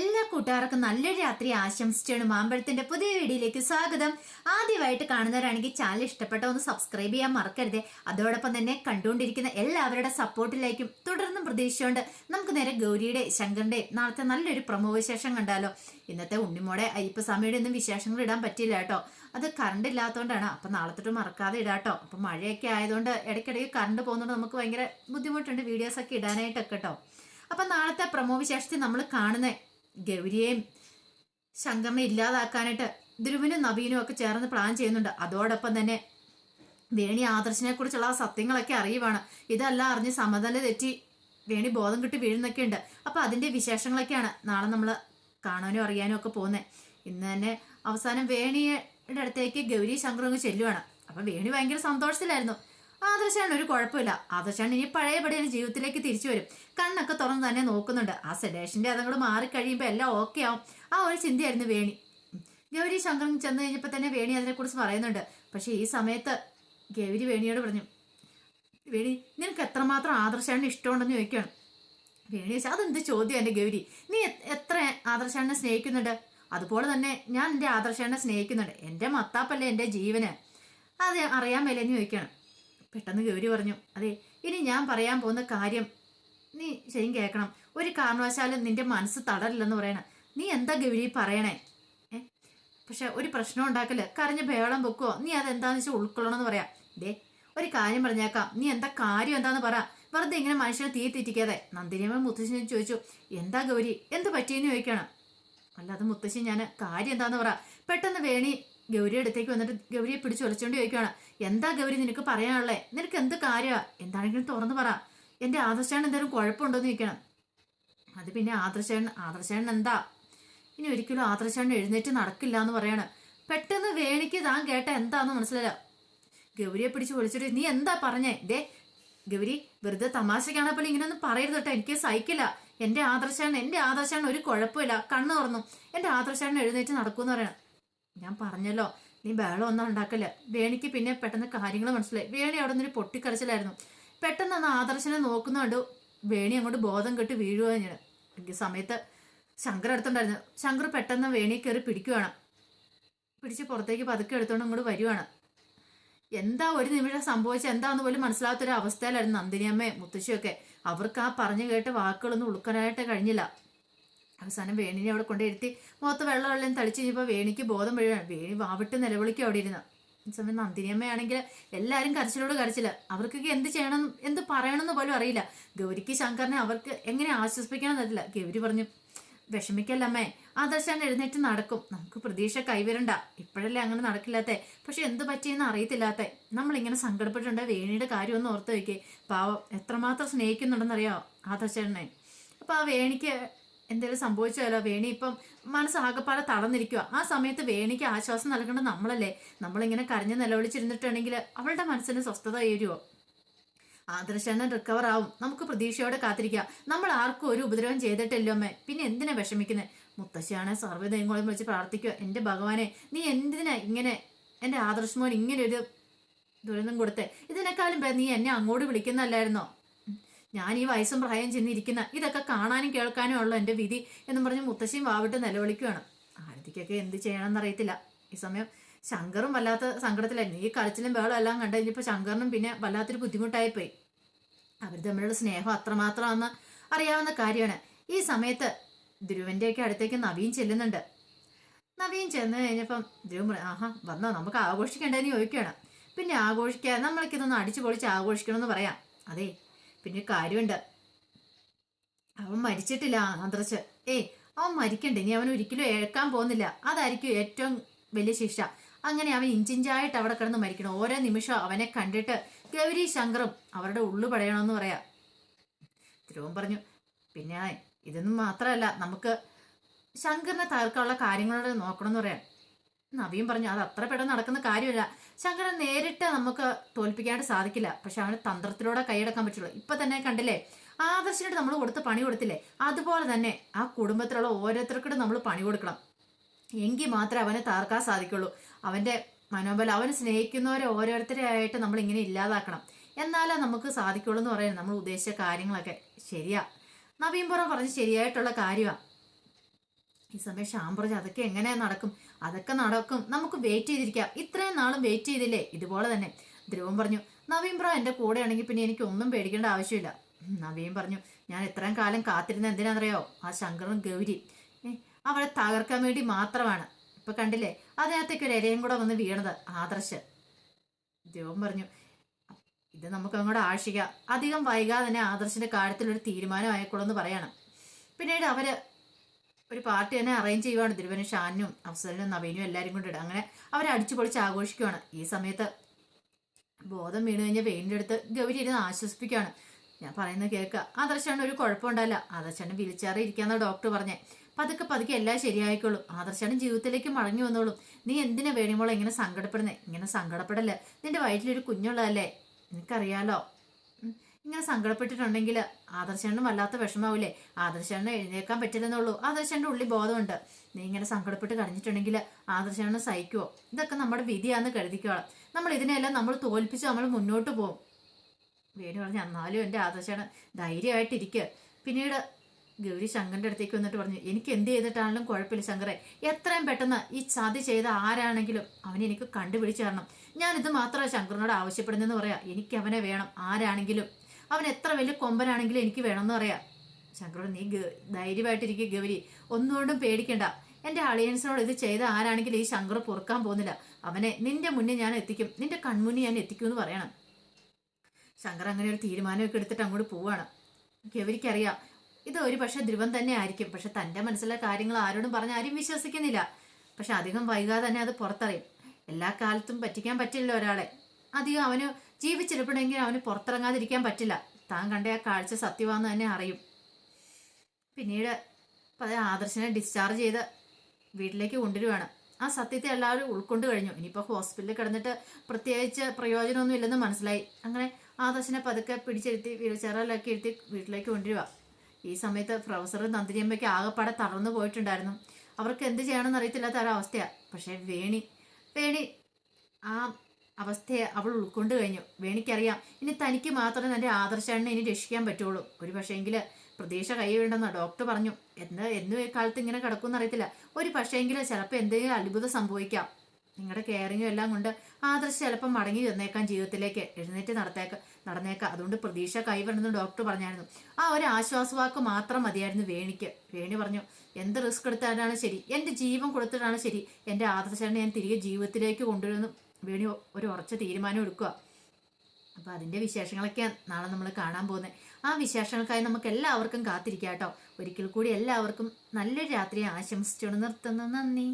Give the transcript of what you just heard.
എല്ലാ കൂട്ടുകാർക്കും നല്ലൊരു രാത്രി ആശംസിച്ചാണ് മാമ്പഴത്തിന്റെ പുതിയ വീഡിയോയിലേക്ക് സ്വാഗതം. ആദ്യമായിട്ട് കാണുന്നവരാണെങ്കിൽ ചാനൽ ഇഷ്ടപ്പെട്ട ഒന്ന് സബ്സ്ക്രൈബ് ചെയ്യാൻ മറക്കരുത്. അതോടൊപ്പം തന്നെ കണ്ടുകൊണ്ടിരിക്കുന്ന എല്ലാവരുടെ സപ്പോർട്ടിലേക്കും തുടർന്നും പ്രതീക്ഷിച്ചുകൊണ്ട് നമുക്ക് നേരെ ഗൗരിയുടെ ശങ്കറിന്റെ നാളത്തെ നല്ലൊരു പ്രമോ വിശേഷം കണ്ടാലോ. ഇന്നത്തെ ഉണ്ണിമോടെ അയ്യപ്പസ്വാമിയുടെ ഒന്നും വിശേഷങ്ങൾ ഇടാൻ പറ്റില്ല കേട്ടോ. അത് കറണ്ട് ഇല്ലാത്തതുകൊണ്ടാണ് അപ്പൊ നാളെ തൊട്ട് മറക്കാതെ ഇടാട്ടോ അപ്പൊ മഴയൊക്കെ ആയതുകൊണ്ട് ഇടയ്ക്കിടയ്ക്ക് കറണ്ട് പോകുന്നതുകൊണ്ട് നമുക്ക് ഭയങ്കര ബുദ്ധിമുട്ടുണ്ട്. വീഡിയോസ് ഒക്കെ ഇടാനായിട്ടൊക്കെ കേട്ടോ. അപ്പൊ നാളത്തെ പ്രമോ വിശേഷത്തിൽ നമ്മൾ കാണുന്ന ഗൗരിയെയും ശങ്കമ്മ ഇല്ലാതാക്കാനായിട്ട് ധ്രുവനും നവീനും ഒക്കെ ചേർന്ന് പ്ലാൻ ചെയ്യുന്നുണ്ട്. അതോടൊപ്പം തന്നെ വേണി ആദർശിനെ കുറിച്ചുള്ള ആ സത്യങ്ങളൊക്കെ അറിയുവാണ്. ഇതെല്ലാം അറിഞ്ഞ് സമതല തെറ്റി വേണി ബോധം കിട്ടി വീഴുന്നൊക്കെ ഉണ്ട്. അപ്പൊ അതിന്റെ വിശേഷങ്ങളൊക്കെയാണ് നാളെ നമ്മൾ കാണാനും അറിയാനും ഒക്കെ പോകുന്നത് ഇന്ന് തന്നെ അവസാനം വേണിയുടെ അടുത്തേക്ക് ഗൗരി ശങ്കറും ചെല്ലുവാണ്. അപ്പൊ വേണി ഭയങ്കര സന്തോഷത്തിലായിരുന്നു. ആദർശാണ് ഒരു കുഴപ്പമില്ല. ആദർശാണ് ഇനി പഴയപടി ജീവിതത്തിലേക്ക് തിരിച്ചു വരും. കണ്ണൊക്കെ തുറന്ന് തന്നെ നോക്കുന്നുണ്ട്. ആ സെഡേഷന്റെ മാറി മാറിക്കഴിയുമ്പോൾ എല്ലാം ഓക്കെ ആവും. ആ ഒരു ചിന്തയായിരുന്നു വേണി. ഗൗരി ശങ്കറും ചെന്ന് കഴിഞ്ഞപ്പോൾ തന്നെ വേണി അതിനെക്കുറിച്ച് പറയുന്നുണ്ട്. പക്ഷേ ഈ സമയത്ത് ഗൗരി വേണിയോട് പറഞ്ഞു വേണി നിനക്ക് എത്രമാത്രം ആദർശാണ് ഇഷ്ടമുണ്ടെന്ന് ചോദിക്കുകയാണ്. വേണി ചോദിച്ചാൽ അതെന്ത് ചോദ്യം എന്റെ ഗൗരി? നീ എത്ര ആദർശാണിനെ സ്നേഹിക്കുന്നുണ്ട്? അതുപോലെ തന്നെ ഞാൻ എന്റെ ആദർശാണിനെ സ്നേഹിക്കുന്നുണ്ട്. എന്റെ മത്താപ്പല്ലേ എന്റെ ജീവന്? അത് അറിയാൻ മേലെന്ന് ചോദിക്കുകയാണ്. പെട്ടെന്ന് ഗൗരി പറഞ്ഞു അതെ ഇനി ഞാൻ പറയാൻ പോകുന്ന കാര്യം നീ ശരിക്കും കേൾക്കണം. ഒരു കാരണവശാലും നിന്റെ മനസ്സ് തളരില്ലെന്ന് പറയണം. നീ എന്താ ഗൗരി പറയണേ? പക്ഷെ ഒരു പ്രശ്നം ഉണ്ടാക്കൽ കരഞ്ഞ് ബേളം വെക്കുവോ? നീ അതെന്താന്ന് വെച്ചാൽ ഉൾക്കൊള്ളണമെന്ന് പറയാം. ദേ ഒരു കാര്യം പറഞ്ഞേക്കാം. നീ എന്താ കാര്യം എന്താന്ന് പറ. വെറുതെ ഇങ്ങനെ മനുഷ്യനെ തീ തെറ്റിക്കാതെ. നന്ദിനിയമ്മ മുത്തശ്ശി ചോദിച്ചു എന്താ ഗൗരി? എന്ത് പറ്റിയെന്ന് ചോദിക്കണം? അല്ലാതെ മുത്തശ്ശി ഞാൻ കാര്യം എന്താന്ന് പറ. പെട്ടെന്ന് വേണി ഗൗരിയുടെ അടുത്തേക്ക് വന്നിട്ട് ഗൗരിയെ പിടിച്ച് ഒലച്ചോണ്ട് ചോദിക്കുകയാണ് എന്താ ഗൗരി നിനക്ക് പറയാനുള്ളത് നിനക്ക് എന്ത് കാര്യമാ എന്താണെങ്കിലും തുറന്നു പറ. എന്റെ ആദർശാണ് എന്തെങ്കിലും കുഴപ്പമുണ്ടോന്ന് ചോദിക്കണം. അത് പിന്നെ ആദർശാൻ ആദർശാൻ എന്താ? ഇനി ഒരിക്കലും ആദർശാൻ എഴുന്നേറ്റ് നടക്കില്ല എന്ന് പറയാണ്. പെട്ടെന്ന് വേണിക്ക് താൻ കേട്ട എന്താന്ന് മനസ്സിലായില്ല. ഗൗരിയെ പിടിച്ച് വിളിച്ചിട്ട് നീ എന്താ പറഞ്ഞേ? ദേ ഗൗരി വെറുതെ തമാശക്കാണപ്പോൾ ഇങ്ങനെയൊന്നും പറയരുത് കേട്ടോ. എനിക്ക് സഹിക്കില്ല. എന്റെ ആദർശാണ് എന്റെ ആദർശാണ് ഒരു കുഴപ്പമില്ല. കണ്ണു തുറന്നു. എന്റെ ആദർശാണ് എഴുന്നേറ്റ് നടക്കൂന്ന് പറയണം. ഞാൻ പറഞ്ഞല്ലോ നീ ബഹളം ഒന്നും ഉണ്ടാക്കല്ല? വേണിക്ക് പിന്നെ പെട്ടെന്ന് കാര്യങ്ങൾ മനസ്സിലായി. വേണി അവിടെ നിന്ന് പൊട്ടിക്കരച്ചിലായിരുന്നു. പെട്ടെന്ന് അന്ന് ആദർശനെ നോക്കുന്നുണ്ട് വേണി അങ്ങോട്ട് ബോധം കെട്ട് വീഴുക ഞാൻ എനിക്ക് സമയത്ത് ശങ്കർ അടുത്തുണ്ടായിരുന്നു. ശങ്കർ പെട്ടെന്ന് വേണി കയറി പിടിക്കുവാണ്. പിടിച്ച് പുറത്തേക്ക് പതുക്കെ എടുത്തോണ്ട് അങ്ങോട്ട് വരുവാണ്. എന്താ ഒരു നിമിഷം സംഭവിച്ച എന്താന്ന് പോലും മനസ്സിലാകാത്തൊരു അവസ്ഥയിലായിരുന്നു നന്ദിനിയമ്മയും മുത്തശ്ശിയൊക്കെ. അവർക്ക് ആ പറഞ്ഞു കേട്ട വാക്കുകളൊന്നും ഉൾക്കാനായിട്ട് കഴിഞ്ഞില്ല. അവസാനം വേണിനെ അവിടെ കൊണ്ടിരുത്തി മുഖത്ത് വെള്ളം വെള്ളം തളിച്ച് കഴിഞ്ഞപ്പോൾ വേണിക്ക് ബോധം വഴിയാണ്. വേണി വാവിട്ട് നിലവിളിക്കും അവിടെ ഇരുന്ന്. സമയം നന്ദിനിയമ്മയാണെങ്കിൽ എല്ലാവരും കരച്ചിലോട് കരച്ചില്ല അവർക്കൊക്കെ എന്ത് ചെയ്യണം എന്ത് പറയണമെന്ന് പോലും അറിയില്ല. ഗൗരിക്ക് ശങ്കറിനെ അവർക്ക് എങ്ങനെ ആശ്വസിപ്പിക്കണം എന്നറിയില്ല ഗൗരി പറഞ്ഞു വിഷമിക്കല്ല അമ്മേ ആദർശാൻ എഴുന്നേറ്റ് നടക്കും. നമുക്ക് പ്രതീക്ഷ കൈവരണ്ട. ഇപ്പോഴല്ലേ അങ്ങനെ നടക്കില്ലാത്തേ. പക്ഷെ എന്ത് പറ്റിയെന്ന് അറിയത്തില്ലാത്തേ. നമ്മളിങ്ങനെ സങ്കടപ്പെട്ടുണ്ട് വേണിയുടെ കാര്യം ഒന്ന് ഓർത്ത് വയ്ക്കേ പാവം എത്രമാത്രം സ്നേഹിക്കുന്നുണ്ടെന്നറിയാമോ ദർശനെ അപ്പോൾ ആ വേണിക്ക് എന്തെങ്കിലും സംഭവിച്ചാലോ? വേണി ഇപ്പം മനസ്സാകെപ്പാടെ തളർന്നിരിക്കുക ആ സമയത്ത് വേണിക്ക് ആശ്വാസം നൽകേണ്ടത് നമ്മളല്ലേ. നമ്മളിങ്ങനെ കരഞ്ഞ് നിലവിളിച്ചിരുന്നിട്ടുണ്ടെങ്കിൽ അവളുടെ മനസ്സിന് സ്വസ്ഥത ഏരുവോ? ആദർശനം റിക്കവർ ആവും. നമുക്ക് പ്രതീക്ഷയോടെ കാത്തിരിക്കാം. നമ്മൾ ആർക്കും ഒരു ഉപദ്രവം ചെയ്തിട്ടില്ലോ അമ്മേ. പിന്നെ എന്തിനാ വിഷമിക്കുന്നത് മുത്തശ്ശിയാണെ സർവദൈവങ്ങളെയും വിളിച്ച് പ്രാർത്ഥിക്കുക എന്റെ ഭഗവാനെ നീ എന്തിനാ ഇങ്ങനെ എന്റെ ആദർശമോൻ ഇങ്ങനെ ഒരു ദുരന്തം കൊടുത്തേ? ഇതിനേക്കാളും നീ എന്നെ അങ്ങോട്ട് വിളിക്കുന്നല്ലായിരുന്നോ. ഞാൻ ഈ വയസ്സും പ്രായം ചെന്നിരിക്കുന്ന ഇതൊക്കെ കാണാനും കേൾക്കാനും ഉള്ള എന്റെ വിധി എന്നും പറഞ്ഞ് മുത്തശ്ശിയും വാവിട്ട് നിലവിളിക്കുകയാണ് ആരതിക്കൊക്കെ എന്ത് ചെയ്യണമെന്ന് അറിയത്തില്ല ഈ സമയം ശങ്കറും വല്ലാത്ത സങ്കടത്തിലായിരുന്നു ഈ കളിച്ചിലും ബഹളം എല്ലാം കണ്ടു കഴിഞ്ഞപ്പോൾ ശങ്കറിനും പിന്നെ വല്ലാത്തൊരു ബുദ്ധിമുട്ടായിപ്പോയി. അവർ തമ്മിലുള്ള സ്നേഹം അത്രമാത്രമാണെന്ന് അറിയാവുന്ന കാര്യമാണ്. ഈ സമയത്ത് ധ്രുവന്റെയൊക്കെ അടുത്തേക്ക് നവീൻ ചെല്ലുന്നുണ്ട്. നവീൻ ചെന്ന് കഴിഞ്ഞപ്പം ധ്രുവൻ പറയും ആഹാ വന്നോ നമുക്ക് ആഘോഷിക്കേണ്ടതെന്ന് ചോദിക്കുകയാണ്. പിന്നെ ആഘോഷിക്കാൻ നമ്മൾക്കിതൊന്ന് അടിച്ചു പൊളിച്ച് ആഘോഷിക്കണമെന്ന് പറയാം. അതെ പിന്നെ കാര്യമുണ്ട്. അവൻ മരിച്ചിട്ടില്ല ആദർശ് ഏയ് അവൻ മരിക്കണ്ട? ഇനി അവൻ ഒരിക്കലും ഏൽക്കാൻ പോകുന്നില്ല. അതായിരിക്കും ഏറ്റവും വലിയ ശിക്ഷ. അങ്ങനെ അവൻ ഇഞ്ചിഞ്ചായിട്ട് അവിടെ കിടന്ന് മരിക്കണം. ഓരോ നിമിഷം അവനെ കണ്ടിട്ട് ഗൗരി ശങ്കറും അവരുടെ ഉള്ളു പടയണമെന്ന് പറയാ. ധ്രുവൻ പറഞ്ഞു പിന്നെ ഇതൊന്നും മാത്രമല്ല. നമുക്ക് ശങ്കറിനെ തകർക്കാനുള്ള കാര്യങ്ങളോട് നോക്കണമെന്ന് പറയാം. നവീൻ പറഞ്ഞു അത് അത്ര പെട്ടെന്ന് നടക്കുന്ന കാര്യമല്ല. ശങ്കരൻ നേരിട്ട് നമുക്ക് തോൽപ്പിക്കാണ്ട് സാധിക്കില്ല. പക്ഷെ അവന് തന്ത്രത്തിലൂടെ കൈയടക്കാൻ പറ്റുള്ളൂ. ഇപ്പൊ തന്നെ കണ്ടില്ലേ? ആദർശിനോട് നമ്മൾ കൊടുത്ത് പണി കൊടുത്തില്ലേ? അതുപോലെ തന്നെ ആ കുടുംബത്തിലുള്ള ഓരോരുത്തർക്കും നമ്മൾ പണി കൊടുക്കണം. എങ്കിൽ മാത്രമേ അവനെ താർക്കാൻ സാധിക്കുള്ളൂ. അവന്റെ മനോബലം അവനെ സ്നേഹിക്കുന്നവരെ ഓരോരുത്തരെ ആയിട്ട് നമ്മൾ ഇങ്ങനെ ഇല്ലാതാക്കണം. എന്നാലേ നമുക്ക് സാധിക്കുള്ളൂ എന്ന് പറയുന്നത്. നമ്മൾ ഉദ്ദേശിച്ച കാര്യങ്ങളൊക്കെ ശരിയാ. നവീൻ പുറം പറഞ്ഞ് ശരിയായിട്ടുള്ള കാര്യമാണ് ഈ സമയം പറഞ്ഞു അതൊക്കെ എങ്ങനെ നടക്കും? അതൊക്കെ നടക്കും. നമുക്ക് വെയിറ്റ് ചെയ്തിരിക്കാം. ഇത്രയും നാളും വെയിറ്റ് ചെയ്തില്ലേ? ഇതുപോലെ തന്നെ. ധ്രുവൻ പറഞ്ഞു നവീൻ പ്രാ കൂടെ ആണെങ്കിൽ പിന്നെ എനിക്ക് ഒന്നും പേടിക്കേണ്ട ആവശ്യമില്ല. നവീൻ പറഞ്ഞു ഞാൻ ഇത്രയും കാലം കാത്തിരുന്ന എന്തിനാണെന്നറിയോ? ആ ശങ്കറും ഗൗരി. അവളെ തകർക്കാൻ വേണ്ടി മാത്രമാണ്. ഇപ്പൊ കണ്ടില്ലേ? അതിനകത്തേക്ക് ഒരു ഇരയും കൂടെ വന്ന് വീണത് ആദർശ്. ധ്രുവൻ പറഞ്ഞു ഇത് നമുക്ക് അങ്ങോട്ട് ആശിക്കാം അധികം വൈകാതെ തന്നെ ആദർശിന്റെ കാര്യത്തിൽ ഒരു തീരുമാനമായിക്കോളെന്ന് പറയണം. പിന്നീട് അവർ ഒരു പാർട്ടി തന്നെ അറേഞ്ച് ചെയ്യുവാണ്. തിരുവനും ഷാനും അഫ്സലിനും നവീനും എല്ലാവരും ഇടുക. അങ്ങനെ അവരെ അടിച്ചു പൊളിച്ച് ആഘോഷിക്കുവാണ്. ഈ സമയത്ത് ബോധം വീണ് കഴിഞ്ഞാൽ വെയിന്റെ അടുത്ത് ഗൗരി ഇരുന്ന് ആശ്വസിപ്പിക്കുകയാണ്. ഞാൻ പറയുന്നത് കേൾക്കുക. ആദർശാണ് ഒരു കുഴപ്പമുണ്ടല്ല ആദർശാണ് വിളിച്ചാറി ഇരിക്കാന്ന ഡോക്ടർ പറഞ്ഞേ. പതുക്കെ പതുക്കെ എല്ലാം ശരിയായിക്കോളും. ആദർശാണ് ജീവിതത്തിലേക്ക് മടങ്ങി വന്നോളും. നീ എന്തിനാ വേണിമോളെ ഇങ്ങനെ സങ്കടപ്പെടുന്നേ? ഇങ്ങനെ സങ്കടപ്പെടല്ലേ? നിന്റെ വയറ്റിലൊരു കുഞ്ഞുള്ളതല്ലേ? നിനക്കറിയാലോ. ഇങ്ങനെ സങ്കടപ്പെട്ടിട്ടുണ്ടെങ്കിൽ ആദർശണ്ണും വല്ലാത്ത വിഷമാവൂലേ ആദർശണ്ണ എഴുന്നേക്കാൻ പറ്റില്ലെന്നുള്ളൂ. ആദർശണ്ണ ഉള്ളി ബോധമുണ്ട്. നീ ഇങ്ങനെ സങ്കടപ്പെട്ട് കഴിഞ്ഞിട്ടുണ്ടെങ്കിൽ ആദർശണ്ണ സഹിക്കുവോ? ഇതൊക്കെ നമ്മുടെ വിധിയാന്ന് കരുതിക്കോളാം. നമ്മൾ ഇതിനെല്ലാം നമ്മൾ തോൽപ്പിച്ച് നമ്മൾ മുന്നോട്ട് പോകും. വേണു പറഞ്ഞു എന്നാലും എന്റെ ആദർശണ ധൈര്യമായിട്ടിരിക്കുക പിന്നീട് ഗൗരി ശങ്കറിന്റെ അടുത്തേക്ക് വന്നിട്ട് പറഞ്ഞു എനിക്ക് എന്ത് ചെയ്തിട്ടാണെങ്കിലും കുഴപ്പമില്ല ശങ്കറെ. എത്രയും പെട്ടെന്ന് ഈ ചതി ചെയ്ത ആരാണെങ്കിലും അവനെ എനിക്ക് കണ്ടുപിടിച്ചു തരണം. ഞാനിത് മാത്രമേ ശങ്കറിനോട് ആവശ്യപ്പെടുന്നതെന്ന് പറയാം. എനിക്ക് അവനെ വേണം. ആരാണെങ്കിലും അവൻ എത്ര വലിയ കൊമ്പനാണെങ്കിലും എനിക്ക് വേണമെന്ന് പറയാം. ശങ്കറോട് നീ ധൈര്യമായിട്ടിരിക്കുക ഗൗരി. ഒന്നുകൊണ്ടും പേടിക്കണ്ട. എന്റെ അളിയൻസിനോട് ഇത് ചെയ്ത ആരാണെങ്കിലും ഈ ശങ്കർ പൊറുക്കാൻ പോകുന്നില്ല. അവനെ നിന്റെ മുന്നേ ഞാൻ എത്തിക്കും. നിന്റെ കൺമുന്നിൽ ഞാൻ എത്തിക്കും എന്ന് പറയണം. ശങ്കർ അങ്ങനെ ഒരു തീരുമാനമൊക്കെ എടുത്തിട്ട് അങ്ങോട്ട് പോവാണ്. ഗൗരിക്കറിയാം ഇത് ഒരു പക്ഷെ ധ്രുവൻ തന്നെ ആയിരിക്കും. പക്ഷെ തന്റെ മനസ്സിലെ കാര്യങ്ങൾ ആരോടും പറഞ്ഞ് ആരും വിശ്വസിക്കുന്നില്ല. പക്ഷെ അധികം വൈകാതെ തന്നെ അത് പുറത്തറിയും. എല്ലാ കാലത്തും പറ്റിക്കാൻ പറ്റില്ല ഒരാളെ. അധികം അവന് ജീവിച്ചിരിപ്പണമെങ്കിൽ അവന് പുറത്തിറങ്ങാതിരിക്കാൻ പറ്റില്ല. താൻ കണ്ട ആ കാഴ്ച സത്യമാണെന്ന് തന്നെ അറിയും. പിന്നീട് പല ആദർശനെ ഡിസ്ചാർജ് ചെയ്ത് വീട്ടിലേക്ക് കൊണ്ടുവരുവാണ് ആ സത്യത്തെ എല്ലാവരും ഉൾക്കൊണ്ട് കഴിഞ്ഞു. ഇനിയിപ്പോൾ ഹോസ്പിറ്റലിൽ കിടന്നിട്ട് പ്രത്യേകിച്ച് പ്രയോജനമൊന്നും ഇല്ലെന്ന് മനസ്സിലായി. അങ്ങനെ ആദർശനെ പതുക്കെ പിടിച്ചെടുത്തി വീൽചെയറിലൊക്കെ ഇരുത്തി വീട്ടിലേക്ക് കൊണ്ടുവരിക. ഈ സമയത്ത് പ്രൊഫസർ നന്ദിനിയമ്മയ്ക്ക് ആകെപ്പാടെ തളർന്നു പോയിട്ടുണ്ടായിരുന്നു. അവർക്ക് എന്ത് ചെയ്യണമെന്ന് അറിയത്തില്ലാത്ത ഒരവസ്ഥയാണ് പക്ഷേ വേണി വേണി ആ അവസ്ഥയെ അവൾ ഉൾക്കൊണ്ട് കഴിഞ്ഞു. വേണിക്കറിയാം. ഇനി തനിക്ക് മാത്രമേ തന്റെ ആദർശാണിനെ ഇനി രക്ഷിക്കാൻ പറ്റുള്ളൂ. ഒരു പക്ഷേങ്കിൽ പ്രതീക്ഷ കൈവിടണമെന്ന് ഡോക്ടർ പറഞ്ഞു. എന്ന് എന്നും കാലത്ത് ഇങ്ങനെ കിടക്കുമെന്ന് അറിയത്തില്ല ഒരു പക്ഷേങ്കിൽ ചിലപ്പോൾ എന്തെങ്കിലും അത്ഭുതം സംഭവിക്കാം. നിങ്ങളുടെ കെയറിങ്ങും എല്ലാം കൊണ്ട് ആദർശ് ചിലപ്പം മടങ്ങി ചെന്നേക്കാം ജീവിതത്തിലേക്ക്. എഴുന്നേറ്റ് നടത്തേക്ക നടന്നേക്കാം. അതുകൊണ്ട് പ്രതീക്ഷ കൈവിടണമെന്ന് ഡോക്ടർ പറഞ്ഞായിരുന്നു. ആ ഒരു ആശ്വാസവാക്ക് മാത്രം മതിയായിരുന്നു വേണിക്ക്. വേണി പറഞ്ഞു എന്ത് റിസ്ക് എടുത്താലാണ് ശരി? എന്റെ ജീവൻ കൊടുത്തിട്ടാണ് ശരി? എന്റെ ആദർശനെ ഞാൻ തിരികെ ജീവിതത്തിലേക്ക് കൊണ്ടുവരുന്നു. വേണി ഒരു ഉറച്ച തീരുമാനം എടുക്കുക. അപ്പോൾ അതിന്റെ വിശേഷങ്ങളൊക്കെ നാളെ നമ്മൾ കാണാൻ പോകുന്നത് ആ വിശേഷങ്ങൾക്കായി നമുക്ക് എല്ലാവർക്കും കാത്തിരിക്കാം കേട്ടോ ഒരിക്കൽ കൂടി എല്ലാവർക്കും നല്ലൊരു രാത്രി ആശംസിച്ചുകൊണ്ട് നിർത്തുന്നു. നന്ദി.